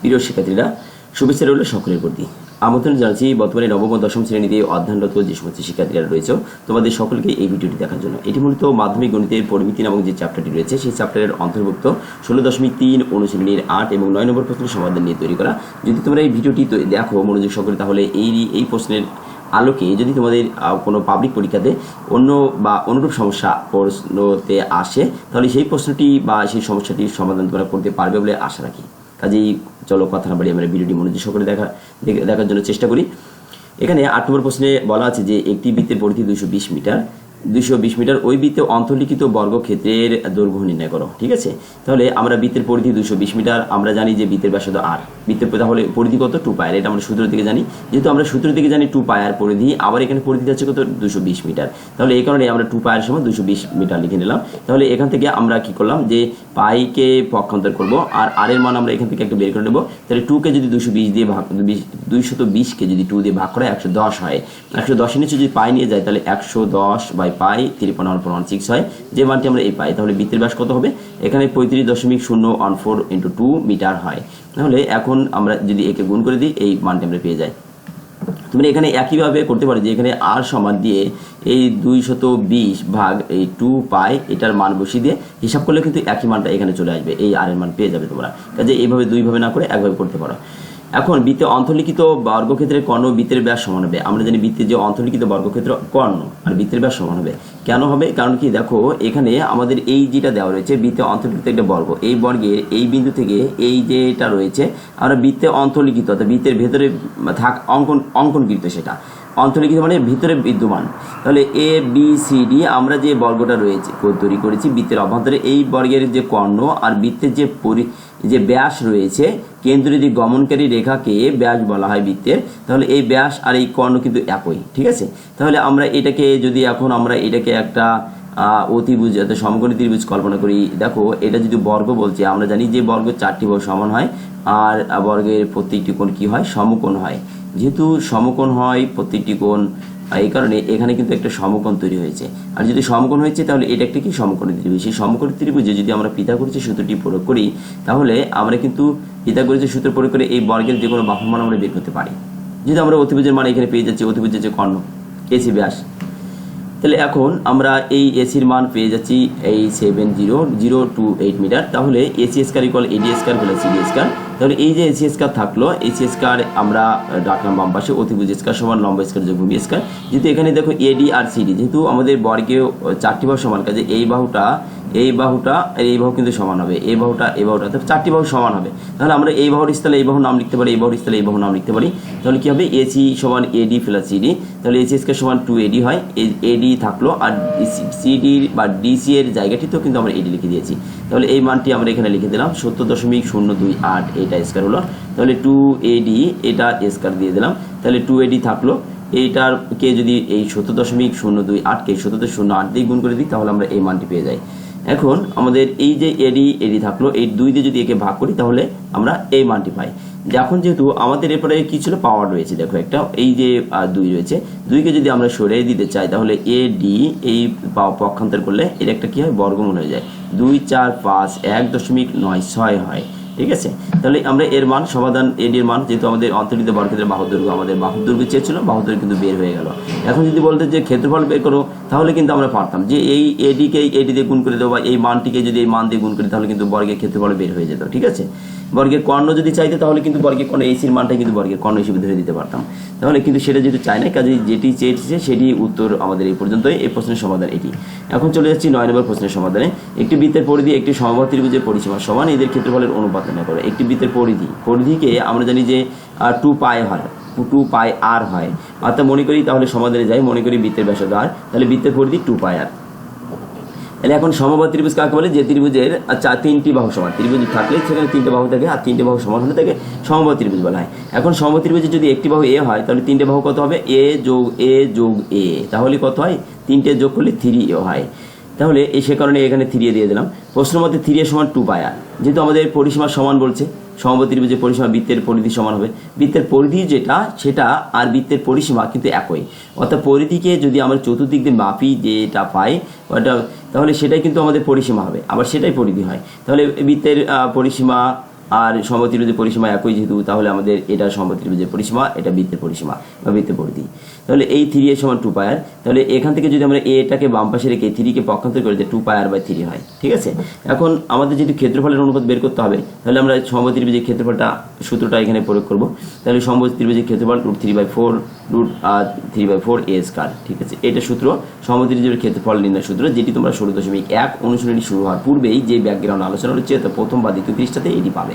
প্রিয় শিক্ষার্থীরা, শুভেচ্ছা রইল সকলের প্রতি। আমন্ত্রণ জানাচ্ছি বর্তমানে নবম দশম শ্রেণীতে অধ্যয়নরত যে সমস্ত শিক্ষার্থীরা রয়েছে, তোমাদের সকলকে এই ভিডিওটি দেখার জন্য। এটি মূলত মাধ্যমিক গণিতের পরিমিতি নামক যে চ্যাপ্টারটি রয়েছে, সেই চ্যাপ্টারের অন্তর্ভুক্ত ষোলো দশমিক তিন অনুশ্রেণীর আট এবং নয় নম্বর প্রশ্নের সমাধান নিয়ে তৈরি করা। যদি তোমরা এই ভিডিওটি দেখো মনোযোগ সকলে তাহলে এই এই প্রশ্নের আলোকে যদি তোমাদের কোনো পাবলিক পরীক্ষাতে অন্য বা অনুরূপ সমস্যা প্রশ্নতে আসে, তাহলে সেই প্রশ্নটি বা সেই সমস্যাটির সমাধান তোমরা করতে পারবে বলে আশা রাখি। কাজেই চলো কথা না বাড়ি আমরা ভিডিওটি মনোযোগ সকলে দেখা, দেখে- দেখার জন্য চেষ্টা করি। এখানে আট নম্বর প্রশ্নে বলা আছে যে, একটি বৃত্তের পরিধি দুশো বিশ মিটার। দুইশো বিশ মিটার ওই বৃত্তে অন্তর্লিখিত বর্গক্ষেত্রের দৈর্ঘ্য নির্ণয় করো, ঠিক আছে? তাহলে আমরা বৃত্তের পরিধি দুইশো বিশ মিটার, আমরা জানি যে বৃত্তের ব্যাসার্ধ আর বৃত্তের তাহলে পরিধি কত? টু পায়ার এটা আমরা সূত্র থেকে জানি। যেহেতু আমরা সূত্র থেকে জানি টু পায়ার পরিধি, আবার এখানে পরিধি আছে কত? দুশো বিশ মিটার। তাহলে এই কারণে আমরা টু পায়ের সময় দুশো বিশ মিটার লিখে নিলাম। তাহলে এখান থেকে আমরা কি করলাম? যে পাইকে পক্ষান্তর করব, আর আর এর মান আমরা এখান থেকে একটা বের করে নেব। তাহলে টুকে যদি দুশো বিশ দিয়ে ভাগ দুইশত বিশকে যদি টু দিয়ে ভাগ করে, একশো দশ হয়। একশো দশের নিচে যদি পাই নিয়ে যায়, তাহলে একশো দশ বাই পাই তিরিপন্ন ওয়ান ফোর ওয়ান সিক্স হয়। যে মানটি আমরা এই পাই, তাহলে বৃত্তের ব্যাস কত হবে? এখানে পঁয়ত্রিশ দশমিক শূন্য one four into two metre হয়। তাহলে এখন আমরা যদি একে গুণ করে দিই, এই মানটি আমরা পেয়ে যাই। তুমি এখানে একইভাবে করতে পারো যে এখানে আর সমান দিয়ে এই দুইশত বিশ ভাগ এই টু পাই, এটার মান বসিয়ে দিয়ে হিসাব করলে কিন্তু একই মানটা এখানে চলে আসবে। এই আর এর মান পেয়ে যাবে তোমরা। কাজে এইভাবে দুইভাবে না করে একভাবে করতে পারো। এখন বৃত্তে অন্তর্লিখিত বর্গক্ষেত্রের কর্ণ বৃত্তের ব্যাস সমান হবে। আমরা জানি বৃত্তের যে অন্তর্লিখিত বর্গক্ষেত্র কর্ণ আর বৃত্তের ব্যাস সমান হবে। কেন হবে? কারণ কি দেখো, এখানে আমাদের এই যেটা দেওয়া রয়েছে বৃত্তে অন্তর্লিখিত একটা বর্গ। এই বর্গের এই বিন্দু থেকে এই যেটা রয়েছে, আমরা বৃত্তে অন্তর্লিখিত, অর্থাৎ বৃত্তের ভেতরে থাক অঙ্কন, অঙ্কনকৃত সেটা। অন্তর্লিখিত মানে ভিতরে বিদ্যমান। তাহলে এ বি সি ডি আমরা যে বর্গটা রয়েছে, তৈরি করেছি বৃত্তের অভ্যন্তরে, এই বর্গের যে কর্ণ আর বৃত্তের যে পরি যে ব্যাস রয়েছে, কেন্দ্র যদি গমনকারী রেখাকে ব্যাস বলা হয় বৃত্তের, তাহলে এই ব্যাস আর এই কর্ণ কিন্তু একই, ঠিক আছে? তাহলে আমরা এটাকে যদি এখন আমরা এটাকে একটা অতিভুজ অর্থাৎ সমকোণী ত্রিভুজ কল্পনা করি। দেখো, এটা যদি বর্গ বলছে, আমরা জানি যে বর্গ চারটি বাহু সমান হয়, আর বর্গের প্রত্যেকটি কোণ কি হয়? সমকোণ হয়। যেহেতু সমকোণ হয়, প্রত্যেকটি কোণ এই কারণে এখানে কিন্তু একটা সমকোণ তৈরি হয়েছে। আর যদি সমকোণ হয়েছে, তাহলে এটা একটা কি সমকোণী ত্রিভুজ? সেই সমকোণী ত্রিভুজে যদি আমরা পিথাগোরাসের সূত্রটি প্রয়োগ করি, তাহলে আমরা কিন্তু পিথাগোরাসের সূত্র প্রয়োগ করে এই বর্গের যে কোনো বাহুর মান আমরা বের করতে পারি। যদি আমরা অতিভুজের মান এখানে পেয়ে যাচ্ছি, অতিভুজের যে কর্ণ এসি ব্যাস তাহলে এখন আমরা এই এসির মান পেয়ে যাচ্ছি এই seven zero zero two eight metre তাহলে AC square equal AD square বলে সিডি স্কার তাহলে এই যে এসি স্কার থাকল এসি স্কার আমরা ডাকলাম বাম পাশে, অতিভুজ স্কার সমান লম্বা স্কার যোগ ভূমি স্কার যেহেতু এখানে দেখো এডি আর সিডি যেহেতু আমাদের বর্গে চারটি বাহু সমান, কাজে এই বাহুটা এই বাহুটা এই বাহু কিন্তু সমান হবে। এই বাহুটা এই বাহুটা চারটি বাহু সমান হবে। তাহলে আমরা এই বাহুর স্থলে এই বাহুর নাম লিখতে পারি, এই বাহুর স্থলে এই বাহু নাম লিখতে পারি। তাহলে কি হবে? এসি সমান এডি প্লাস সিডি তাহলে এসি স্কোয়ার সমান টু এডি হয়। এডি থাকল আর সিডি বা ডিসি এর জায়গাটিতেও কিন্তু আমরা এডি লিখে দিয়েছি। তাহলে এই মানটি আমরা এখানে লিখে দিলাম, সত্তর দশমিক শূন্য দুই আট, এটা স্কোয়ার হলো। তাহলে টু এডি এটা স্কোয়ার দিয়ে দিলাম। তাহলে টু এডি থাকল। এইটার কে যদি এই সত্তর দশমিক শূন্য দুই আটকে সত্তর শূন্য আট দিয়ে গুণ করে দিই, তাহলে আমরা এই মানটি পেয়ে যাই। এখন আমাদের এই যে এডি এডি থাকল, এই দুই দিয়ে যদি একে ভাগ করি, তাহলে আমরা এই মানটি পাই। এখন যেহেতু আমাদের এরপরে কি ছিল? পাওয়ার রয়েছে, দেখো একটা। এই যে দুই রয়েছে। দুইকে যদি আমরা সরিয়ে দিতে চাই, তাহলে এ ডি, এই পক্ষান্তর করলে এর একটা কি হয়? বর্গমূল হয়ে যায়। দুই, চার, পাঁচ, এক দশমিক নয় ছয় হয়। ঠিক আছে? তাহলে আমরা এর মান, সমাধান এডির মান, যেহেতু আমাদের অন্তর্লিখিত বর্গক্ষেত্রের বাহু দৈর্ঘ্য আমাদের বাহু দৈর্ঘ্য চেয়েছিল বাহু দৈর্ঘ্য কিন্তু বের হয়ে গেল। এখন যদি বলতে যে ক্ষেত্রফল বের করো তাহলে কিন্তু আমরা পারতাম। যে এই এডিকে এডি দিয়ে গুণ করে দেবো বা এই মানটিকে যদি এই মান দিয়ে গুণ করি, তাহলে কিন্তু বর্গের ক্ষেত্রফল বের হয়ে যেত, ঠিক আছে? বর্গের কর্ণ যদি চাইতে, তাহলে কিন্তু বর্গের কর্ণ এসির মানটা কিন্তু বর্গের কর্ণ হিসেবে ধরে দিতে পারতাম। তাহলে কিন্তু সেটা যেহেতু চাই না কাজে যেটি চেয়েছে সেটি উত্তর আমাদের এই পর্যন্তই। এই প্রশ্নের সমাধান এটি। এখন চলে যাচ্ছি নয় নম্বর প্রশ্নের সমাধানে। একটি বৃত্তের পরিধি, একটি সমবাহ ত্রিভুজের পরিসীমা সমান, এদের ক্ষেত্রফলের অনুপাত না করে। একটি বৃত্তের পরিধি, পরিধিকে আমরা জানি যে টু পাই হয়। টু পাই আর হয়। অর্থাৎ মনে করি তাহলে সমাধানে যাই, মনে করি বৃত্তের ব্যাসার্ধ আর। তাহলে বৃত্তের পরিধি টু পাই আর। তাহলে এখন সমবাহ ত্রিভুজ কাকে বলে? যে ত্রিভুজের চার তিনটি বাহু সমান। ত্রিভুজ থাকলে সেখানে তিনটে বাহু থাকে আর তিনটে বাহু সমান হলে তাকে সমবাহ ত্রিভুজ বলা হয়। এখন সমবাহ ত্রিভুজে যদি একটি বাহু এ হয়, তাহলে তিনটে বাহু কত হবে? এ যোগ এ যোগ এ তাহলে কত হয়? তিনটে যোগ করলে থ্রি এ হয়। তাহলে এই সে কারণে এখানে থ্রিয়ে দিয়ে দিলাম। প্রশ্ন মতে থ্রিয়ে সমান টু পাই আর যেহেতু আমাদের পরিসীমা সমান বলছে সমবতির যে পরিসীমা বৃত্তের পরিধি সমান হবে। বৃত্তের পরিধি যেটা, সেটা আর বৃত্তের পরিসীমা কিন্তু একই। অর্থাৎ পরিধিকে যদি আমরা চতুর্দিক দিয়ে মাপি যেটা পাই, ওটা, তাহলে সেটাই কিন্তু আমাদের পরিসীমা হবে। আবার সেটাই পরিধি হয়। তাহলে বৃত্তের পরিসীমা আর সমত্রিভুজের পরিসীমা একই যেহেতু, তাহলে আমাদের এটা সমত্রিভুজের পরিসীমা, এটা বৃত্তের পরিসীমা বা বৃত্তের পরিধি। তাহলে এই থ্রি এর সমান টু পায়ার তাহলে এখান থেকে যদি আমরা এটাকে বাম পাশে রেখে থ্রিকে পক্ষান্তর করে টু পায়ার বাই থ্রি হয়, ঠিক আছে? এখন আমাদের যদি ক্ষেত্রফলের অনুপাত বের করতে হবে, তাহলে আমরা সমত্রিভুজের ক্ষেত্রফলটা, সূত্রটা এখানে প্রয়োগ করব। তাহলে সমত্রিভুজের ক্ষেত্রফল root three by four root three by four a square ঠিক আছে? এটা সূত্র সমত্রিভুজের ক্ষেত্রফল নির্ণয় সূত্র, যেটি তোমরা ষোলো দশমিক এক অনুশীলনী শুরু হওয়ার পূর্বেই যে ব্যাকগ্রাউন্ড আলোচনা রয়েছে, তা প্রথম বা দ্বিতীয় পৃষ্ঠাতে এটি পাবে।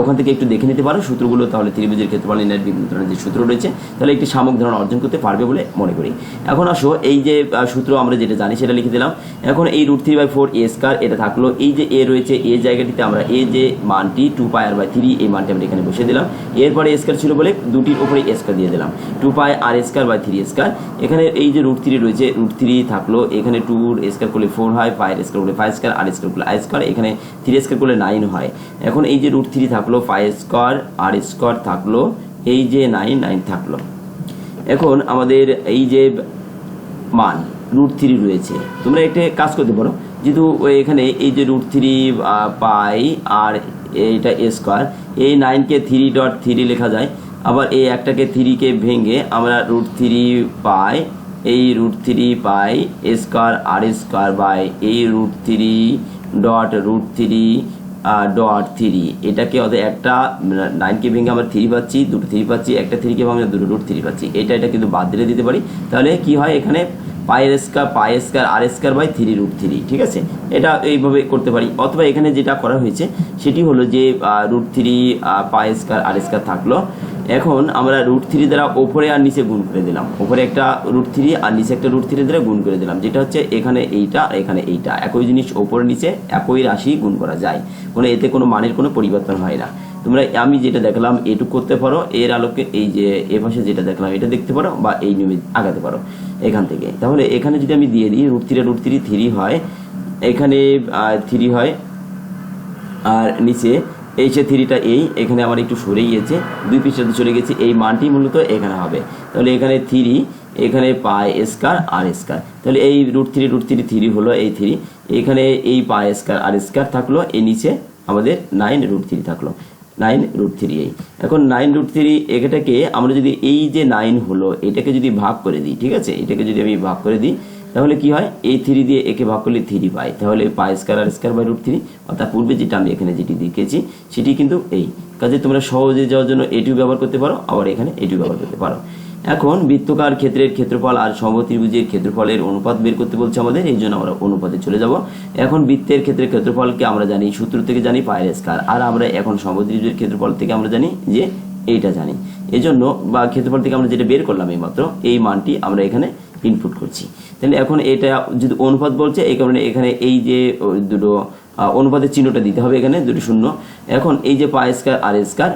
ওখান থেকে একটু দেখে নিতে পারো। সূত্রগুলো তাহলে ত্রিভুজের ক্ষেত্রফল নির্ণয়ের বিভিন্ন যে সূত্র রয়েছে, তাহলে একটি সামগ্রিক ধারণা অর্জন করতে পারবে বলে মনে করি। এখন আসো, এই যে সূত্র আমরা যেটা জানি সেটা লিখে দিলাম। এখন এই root three by four a square এটা থাকল। এই যে এ রয়েছে এ জায়গাটিতে আমরা এ যে মানটি two pi r by three এই মানটি আমরা এখানে বসে দিলাম। এরপরে স্কার ছিল বলে দুটির উপরে স্কার দিয়ে দিলাম। Two pi R square by three square এখানে এই যে রুট থ্রি রয়েছে রুট থ্রি থাকল। এখানে টুর স্কার করলে ফোর হয় পায়ের স্কার করলে ফাইভ স্কার আর স্কার করলে আই স্কার এখানে থ্রি স্কার করলে নাইন হয়। এখন এই যে রুট থ্রি থাকল ফাইভ স্কোয়ার আর স্কোয়ার থাকল, এই যে নাইন নাইন থাকল। এখন আমাদের এই যে মান রুট থ্রি রয়েছে। তোমরা একটা কাজ করতে পারো, যেহেতু এখানে এই যে রুট থ্রি পাই আর এইটা স্কোয়ার এই নাইনকে থ্রি ডট থ্রি লেখা যায়। আবার এই একটাকে থ্রিকে ভেঙে আমরা রুট থ্রি পাই, এই root three pi square R square by এই root three dot root three dot three এটাকে অর্থাৎ একটা নাইনকে ভেঙে আমরা থ্রি পাচ্ছি, দুটো থ্রি পাচ্ছি, একটা থ্রিকে ভাঙে দুটো রুট থ্রি পাচ্ছি। এটা এটা কিন্তু বাদ দিলে দিতে পারি। তাহলে কি হয় এখানে? পায়ের স্কার পায়ে square R square by three root three ঠিক আছে? এটা এইভাবে করতে পারি। অথবা এখানে যেটা করা হয়েছে, সেটি হলো যে রুট থ্রি পায়ে স্কার আর স্কার থাকল। এখন আমরা রুট থ্রি দ্বারা ওপরে আর নিচে গুণ করে দিলাম। ওপরে একটা রুট থ্রি আর নিচে একটা রুট থ্রি দ্বারা গুণ করে দিলাম। যেটা হচ্ছে এখানে এইটা এখানে এইটা। একই জিনিস ওপরে নিচে, একই রাশি গুণ করা যায়। কোনো এতে কোনো মানের কোনো পরিবর্তন হয় না। তোমরা, আমি যেটা দেখলাম, এটুকু করতে পারো। এর আলোকে এই যে, এ পাশে যেটা দেখলাম, এটা দেখতে পারো বা এই নিয়মে আগাতে পারো এখান থেকে। তাহলে এখানে যদি আমি দিয়ে দিই root three root three three হয়, এখানে থ্রি হয়, আর নিচে এই যে থ্রিটা এই, এখানে আমার একটু সরে গিয়েছে, দুই পৃষ্ঠাতে চলে গেছে, এই মানটি মূলত এখানে হবে। তাহলে এখানে থ্রি এখানে পাই স্কার আর স্কার তাহলে এই root three root three three হলো এই থ্রি এখানে এই পাই স্কার আর স্কার থাকল এই নিচে আমাদের নাইন রুট থ্রি থাকল। নাইন রুট থ্রি এই। এখন নাইন রুট থ্রি এটাকে আমরা যদি এই যে নাইন হলো, এটাকে যদি ভাগ করে দিই, ঠিক আছে? এটাকে যদি আমি ভাগ করে দিই তাহলে কি হয়? এই থ্রি দিয়ে একে ভাগ করলে থ্রি পাই। তাহলে pi square R square by root three অর্থাৎ পূর্বে যেটা আমি এখানে যেটি দেখেছি সেটি কিন্তু এই। কাজে তোমরা সহজে যাওয়ার জন্য এটিও ব্যবহার করতে পারো, আবার এখানে এটিও ব্যবহার করতে পারো। এখন বৃত্তকার ক্ষেত্রের ক্ষেত্রফল আর সমত্রিভুজের ক্ষেত্রফলের অনুপাত বের করতে বলছে আমাদের, এই জন্য আমরা অনুপাতে চলে যাব। এখন বৃত্তের ক্ষেত্রে ক্ষেত্রফলকে আমরা জানি, সূত্র থেকে জানি পায়ের স্কার আর আমরা এখন সমত্রিভুজের ক্ষেত্রফল থেকে আমরা জানি যে এইটা জানি। এজন্য বা ক্ষেত্রফল থেকে আমরা যেটা বের করলাম এই মাত্র এই মানটি আমরা এখানে ইনপুট করছি। তাহলে এখন এটা যদি অনুপাত বলছে, এই কারণে এখানে এই যে দুটো অনুপাতের চিহ্নটা দিতে হবে এখানে, দুটো শূন্য। এখন এই যে পাই স্কার আর স্কার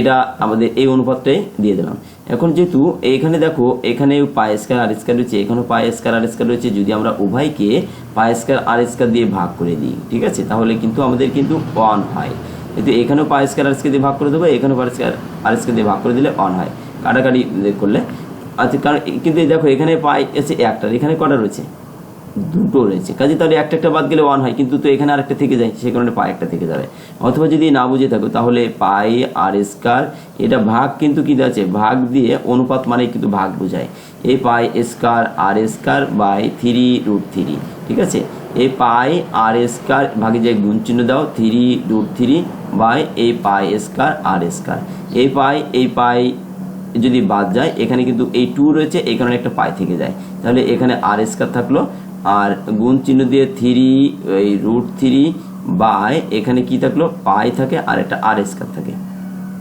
এটা আমাদের এই অনুপাতটাই দিয়ে দিলাম। এখন যেহেতু এখানে দেখো, এখানে পাই স্কার আর স্কার রয়েছে, এখানেও পাই স্কার আর স্কার রয়েছে, যদি আমরা উভয়কে পাই স্কার আর স্কার দিয়ে ভাগ করে দিই, ঠিক আছে? তাহলে কিন্তু আমাদের কিন্তু অন হয়। কিন্তু এখানেও পাই স্কার আর স্কার দিয়ে ভাগ করে দেবো, এখানেও পাই স্কার আর স্কার দিয়ে ভাগ করে দিলে অন হয়। কাটাকাটি করলে আচ্ছা কারণ কিন্তু দেখো, এখানে পাই এসে একটা, এখানে কটা রয়েছে? দুটো রয়েছে। কাজে তাহলে একটা একটা বাদ গেলে ওয়ান হয়, কিন্তু তো এখানে আরেকটা থেকে যায়, সে কারণে পাই একটা থেকে যাবে। অথবা যদি না বুঝে থাকো, তাহলে পাই আর স্কার এটা ভাগ কিন্তু কি আছে? ভাগ দিয়ে অনুপাত মানে কিন্তু ভাগ বোঝায়। এই pi square R square by three root three ঠিক আছে? এই পাই আর স্কার ভাগে যে গুণ চিহ্ন দাও থ্রি রুট থ্রি বাই এই পাই স্কার আর স্কার এই পাই এই পাই যদি বাদ যায়, এখানে কিন্তু এই টু রয়েছে, এই কারণে একটা পাই থেকে যায়। তাহলে এখানে আর স্কার থাকল, আর গুণ চিহ্ন দিয়ে থ্রি এই রুট থ্রি বাই এখানে কি থাকল? পাই থাকে, আর একটা আর স্কার থাকে।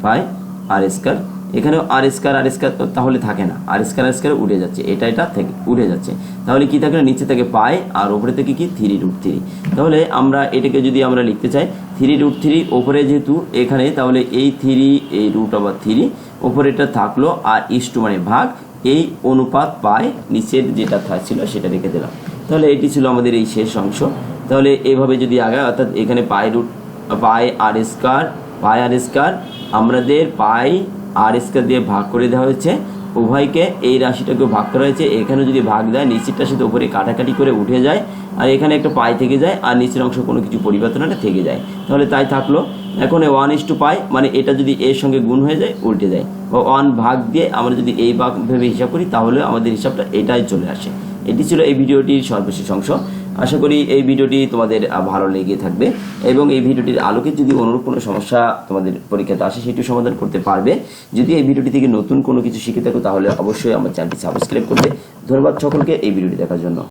পাই আর স্কার এখানেও আর স্কার আর স্কার তাহলে থাকে না। আর স্কার আর স্কার উঠে যাচ্ছে, এটা এটা থেকে, উঠে যাচ্ছে। তাহলে কি থাকলে? নিচে থেকে পাই, আর ওপরে থেকে কি? থ্রি রুট থ্রি তাহলে আমরা এটাকে যদি আমরা লিখতে চাই থ্রি রুট থ্রি ওপরে যেহেতু এখানে, তাহলে এই থ্রি এই রুট আবার থ্রি ওপরেটা থাকল আর ইস্টু মানে ভাগ। এই অনুপাত পায় নিচের যেটা ছিল সেটা রেখে দিলাম। তাহলে এটি ছিল আমাদের এই শেষ অংশ। তাহলে এভাবে যদি আগায় অর্থাৎ এখানে পাই রুট পাই আর স্কার পাই আর স্কার আমাদের পাই আর স্কার দিয়ে ভাগ করে দেওয়া হয়েছে। উভয়কে এই রাশিটাকে ভাগ করা হয়েছে। এখানে যদি ভাগ দেয়, নিচেরটার সাথে উপরে কাটাকাটি করে উঠে যায়, আর এখানে একটা পাই থেকে যায়, আর নিচের অংশ কোনো কিছু পরিবর্তন থেকে যায়। তাহলে তাই থাকল। এখন এই ওয়ান ইস টু পাই মানে এটা যদি এর সঙ্গে গুণ হয়ে যায়, উল্টে যায়। বা ওয়ান ভাগ দিয়ে আমরা যদি এই ভাগ ভেবে হিসাব করি, তাহলে আমাদের হিসাবটা এটাই চলে আসে। এটি ছিল এই ভিডিওটির সর্বশেষ অংশ। আশা করি এই ভিডিওটি তোমাদের ভালো লেগে থাকবে। এবং এই ভিডিওটির আলোকে যদি অনুরূপ কোনো সমস্যা তোমাদের পরীক্ষাতে আসে সেটি সমাধান করতে পারবে। যদি এই ভিডিওটি থেকে নতুন কোনো কিছু শিখে থাকো, তাহলে অবশ্যই আমার চ্যানেলটি সাবস্ক্রাইব করবে। ধন্যবাদ সকলকে এই ভিডিওটি দেখার জন্য।